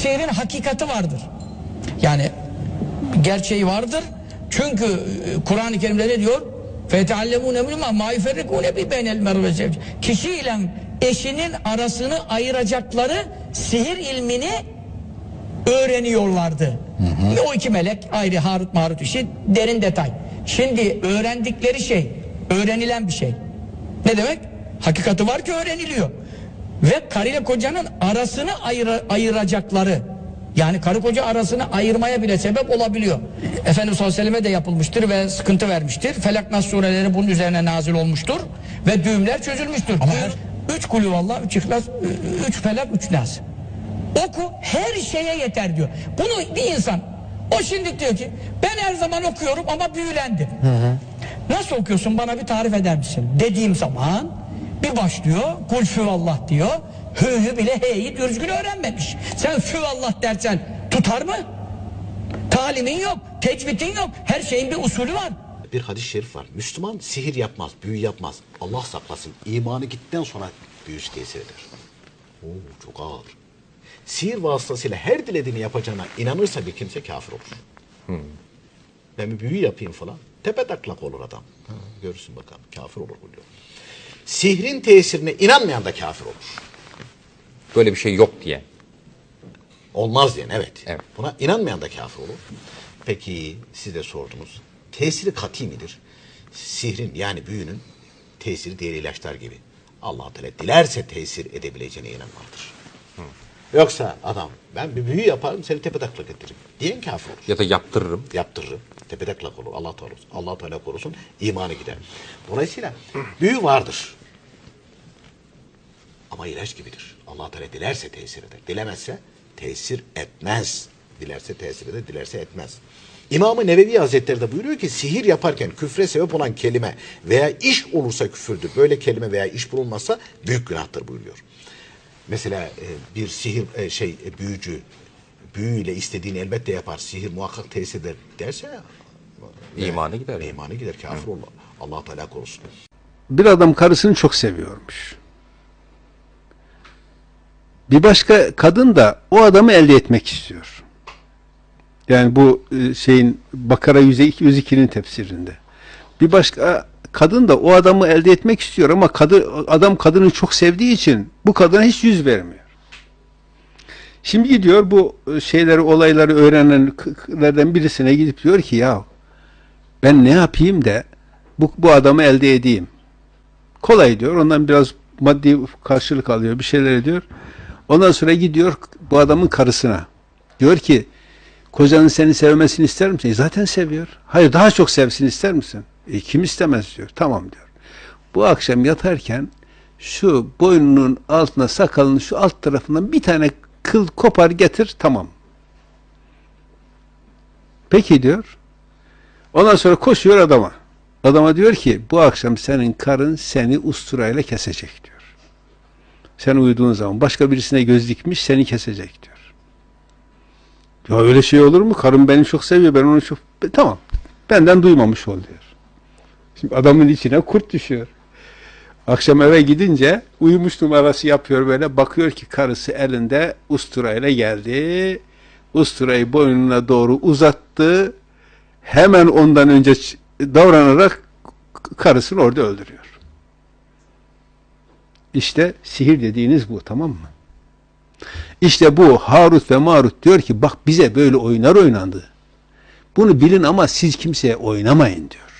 sihrin hakikati vardır. Yani gerçeği vardır. Çünkü e, Kur'an-ı Kerim'de ne diyor? فَيَتَعَلَّمُونَ مِنْهُمَا مَا يُفَرِّقُونَ بِبَيْنَ الْمَرْءِ وَالزَّوْجِ Kişi ile eşinin arasını ayıracakları sihir ilmini öğreniyorlardı. Ve o iki melek ayrı Harut Marut işi derin detay. Şimdi öğrendikleri şey öğrenilen bir şey. Ne demek? Hakikati var ki öğreniliyor. Ve karıyla kocanın arasını ayıra- ayıracakları yani karı koca arasını ayırmaya bile sebep olabiliyor. Efendimiz sallallahu aleyhi ve selleme de yapılmıştır ve sıkıntı vermiştir. Felak Nas sureleri bunun üzerine nazil olmuştur. Ve düğümler çözülmüştür. Ama üç kulü vallah, üç ihlas, üç felak, üç nas. Oku her şeye yeter diyor. Bunu bir insan o şimdi diyor ki ben her zaman okuyorum ama büyülendim. Nasıl okuyorsun bana bir tarif eder misin? Dediğim zaman bir başlıyor kul füvallah diyor. Hü hü bile he'yi düzgün öğrenmemiş. Sen füvallah dersen tutar mı? Talimin yok, tecvidin yok. Her şeyin bir usulü var. Bir hadis-i şerif var. Müslüman sihir yapmaz, büyü yapmaz. Allah saklasın. İmanı gittikten sonra büyüsü tesir eder. Oo, çok ağır. Sihir vasıtasıyla her dilediğini yapacağına inanırsa bir kimse kafir olur. Ben bir büyü yapayım falan. Tepe taklak olur adam. Ha, görürsün bakalım. Kafir olur biliyor. Sihrin tesirine inanmayan da kafir olur. Böyle bir şey yok diye. Olmaz diyen evet. Evet. Buna inanmayan da kafir olur. Peki siz de sordunuz. Tesiri kati midir? Sihrin yani büyünün tesiri diğer ilaçlar gibi. allah Teala dilerse tesir edebileceğine inanmalıdır. Yoksa adam ben bir büyü yaparım seni tepetaklak ettiririm. Diyen kafir olur. Ya da yaptırırım. Yaptırırım. Tepetaklak olur. Allah Teala korusun. Allah Teala korusun. imanı gider. Dolayısıyla büyü vardır. Ama ilaç gibidir. Allah Teala dilerse tesir eder. Dilemezse tesir etmez. Dilerse tesir eder, dilerse etmez. İmam-ı Nevevi Hazretleri de buyuruyor ki sihir yaparken küfre sebep olan kelime veya iş olursa küfürdür. Böyle kelime veya iş bulunmazsa büyük günahtır buyuruyor. Mesela e, bir sihir e, şey e, büyücü büyüyle istediğini elbette yapar. Sihir muhakkak tesir eder derse İmanı gider. yani. imanı gider kafir olur. Allah Teala korusun. bir adam karısını çok seviyormuş. Bir başka kadın da o adamı elde etmek istiyor. Yani bu e, şeyin Bakara 102'nin tefsirinde. Bir başka kadın da o adamı elde etmek istiyor ama kadın, adam kadını çok sevdiği için bu kadına hiç yüz vermiyor. Şimdi gidiyor bu e, şeyleri olayları öğrenenlerden birisine gidip diyor ki ya ben ne yapayım da bu, bu adamı elde edeyim. Kolay diyor. Ondan biraz maddi karşılık alıyor. Bir şeyler ediyor. Ondan sonra gidiyor bu adamın karısına. Diyor ki kocanın seni sevmesini ister misin? E, zaten seviyor. Hayır daha çok sevsin ister misin? E, kim istemez diyor. Tamam diyor. Bu akşam yatarken şu boynunun altına sakalının şu alt tarafından bir tane kıl kopar getir tamam. Peki diyor. Ondan sonra koşuyor adama. Adama diyor ki bu akşam senin karın seni usturayla kesecek diyor. Sen uyuduğun zaman başka birisine göz dikmiş seni kesecek diyor. Ya öyle şey olur mu? Karım beni çok seviyor. Ben onu çok... E, Tamam. Benden duymamış ol diyor. Şimdi adamın içine kurt düşüyor. Akşam eve gidince uyumuş numarası yapıyor böyle. Bakıyor ki karısı elinde usturayla geldi. Usturayı boynuna doğru uzattı. Hemen ondan önce davranarak karısını orada öldürüyor. İşte sihir dediğiniz bu tamam mı? İşte bu Harut ve Marut diyor ki bak bize böyle oyunlar oynandı. Bunu bilin ama siz kimseye oynamayın diyor.